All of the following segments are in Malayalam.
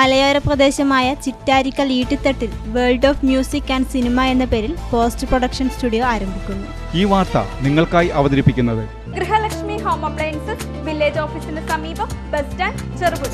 മലയോര പ്രദേശമായ Chittarikkal ഈട്ടിത്തട്ടിൽ world of music and cinema എന്ന പേരിൽ പോസ്റ്റ് പ്രൊഡക്ഷൻ സ്റ്റുഡിയോ ആരംഭിക്കുന്നു. ഈ വാർത്ത നിങ്ങൾക്കായി അവതരിപ്പിക്കുന്നത് ഗൃഹലക്ഷ്മി ഹോം അപ്ലയൻസസ് വില്ലേജ് ഓഫീസിന് സമീപം ബസ് സ്റ്റാൻഡ് ചെറുപുഴ.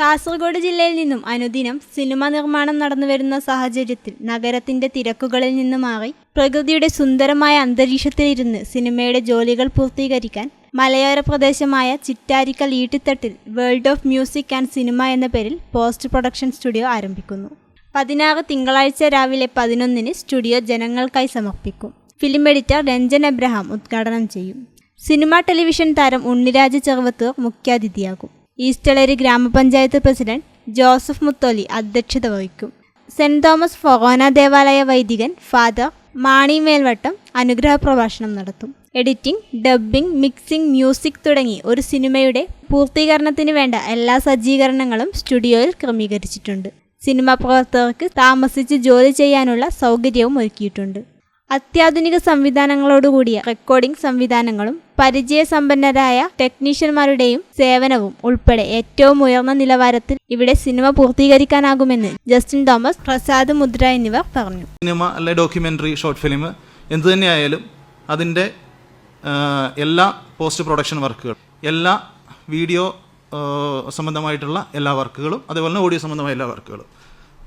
കാസർഗോഡ് ജില്ലയിൽ നിന്നും അനുദിനം സിനിമ നിർമ്മാണം നടന്നുവരുന്ന സാഹചര്യത്തിൽ നഗരത്തിന്റെ തിരക്കുകളിൽ നിന്ന് മാറി പ്രകൃതിയുടെ സുന്ദരമായ അന്തരീക്ഷത്തിലിരുന്ന് സിനിമയുടെ ജോലികൾ പൂർത്തീകരിക്കാൻ മലയോര പ്രദേശമായ Chittarikkal ഈട്ടിത്തട്ടിൽ world of music and cinema എന്ന പേരിൽ പോസ്റ്റ് പ്രൊഡക്ഷൻ സ്റ്റുഡിയോ ആരംഭിക്കുന്നു. പതിനാറ് തിങ്കളാഴ്ച രാവിലെ പതിനൊന്നിന് സ്റ്റുഡിയോ ജനങ്ങൾക്കായി സമർപ്പിക്കും. ഫിലിം എഡിറ്റർ രഞ്ജൻ എബ്രഹാം ഉദ്ഘാടനം ചെയ്യും. സിനിമാ ടെലിവിഷൻ താരം ഉണ്ണിരാജ് ചെറുവത്തൂർ മുഖ്യാതിഥിയാകും. ഈസ്റ്റളേരി ഗ്രാമപഞ്ചായത്ത് പ്രസിഡന്റ് ജോസഫ് മുത്തോലി അധ്യക്ഷത വഹിക്കും. സെന്റ് തോമസ് ഫൊറോന ദേവാലയ വൈദികൻ ഫാദർ മാണി മേൽവട്ടം അനുഗ്രഹ പ്രഭാഷണം നടത്തും. എഡിറ്റിംഗ് ഡബ്ബിംഗ് മിക്സിംഗ് മ്യൂസിക് തുടങ്ങി ഒരു സിനിമയുടെ പൂർത്തീകരണത്തിന് വേണ്ട എല്ലാ സജ്ജീകരണങ്ങളും സ്റ്റുഡിയോയിൽ ക്രമീകരിച്ചിട്ടുണ്ട്. സിനിമാ പ്രവർത്തകർക്ക് താമസിച്ച് ജോലി ചെയ്യാനുള്ള സൗകര്യവും ഒരുക്കിയിട്ടുണ്ട്. അത്യാധുനിക സംവിധാനങ്ങളോടുകൂടിയ റെക്കോർഡിംഗ് സംവിധാനങ്ങളും പരിചയസമ്പന്നരായ ടെക്നീഷ്യന്മാരുടെയും സേവനവും ഉൾപ്പെടെ ഏറ്റവും ഉയർന്ന നിലവാരത്തിൽ ഇവിടെ സിനിമ പൂർത്തീകരിക്കാനാകുമെന്ന് ജസ്റ്റിൻ തോമസ് പ്രസാദ് മുദ്ര എന്നിവർ പറഞ്ഞു. സിനിമ അല്ലെ ഡോക്യുമെന്ററി ഷോർട്ട് ഫിലിം എന്തു തന്നെയായാലും അതിന്റെ എല്ലാ പോസ്റ്റ് പ്രൊഡക്ഷൻ വർക്കുകൾ എല്ലാ വീഡിയോ സംബന്ധമായിട്ടുള്ള എല്ലാ വർക്കുകളും അതുപോലെ തന്നെ ഓഡിയോ സംബന്ധമായ എല്ലാ വർക്കുകളും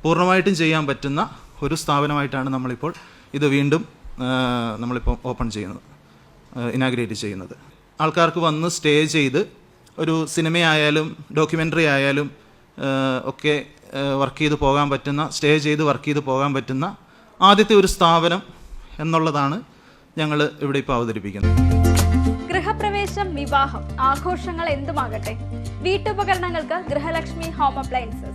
പൂർണമായിട്ടും ചെയ്യാൻ പറ്റുന്ന ഒരു സ്ഥാപനമായിട്ടാണ് നമ്മളിപ്പോൾ ഇത് വീണ്ടും നമ്മളിപ്പോൾ ഓപ്പൺ ചെയ്യുന്നത് ഇനാഗ്രേറ്റ് ചെയ്യുന്നത്. ആൾക്കാർക്ക് വന്ന് സ്റ്റേ ചെയ്ത് ഒരു സിനിമയായാലും ഡോക്യുമെന്ററി ആയാലും ഒക്കെ വർക്ക് ചെയ്ത് പോകാൻ പറ്റുന്ന സ്റ്റേ ചെയ്ത് വർക്ക് ചെയ്ത് പോകാൻ പറ്റുന്ന ആദ്യത്തെ ഒരു സ്ഥാപനം എന്നുള്ളതാണ് ഞങ്ങൾ ഇവിടെ ഇപ്പോൾ അവതരിപ്പിക്കുന്നത്. ഗൃഹപ്രവേശം വിവാഹം ആഘോഷങ്ങൾ എന്തുമാകട്ടെ? വീട്ടുപകരണങ്ങൾക്ക് ഗൃഹലക്ഷ്മി ഹോം അപ്ലയൻസസ്.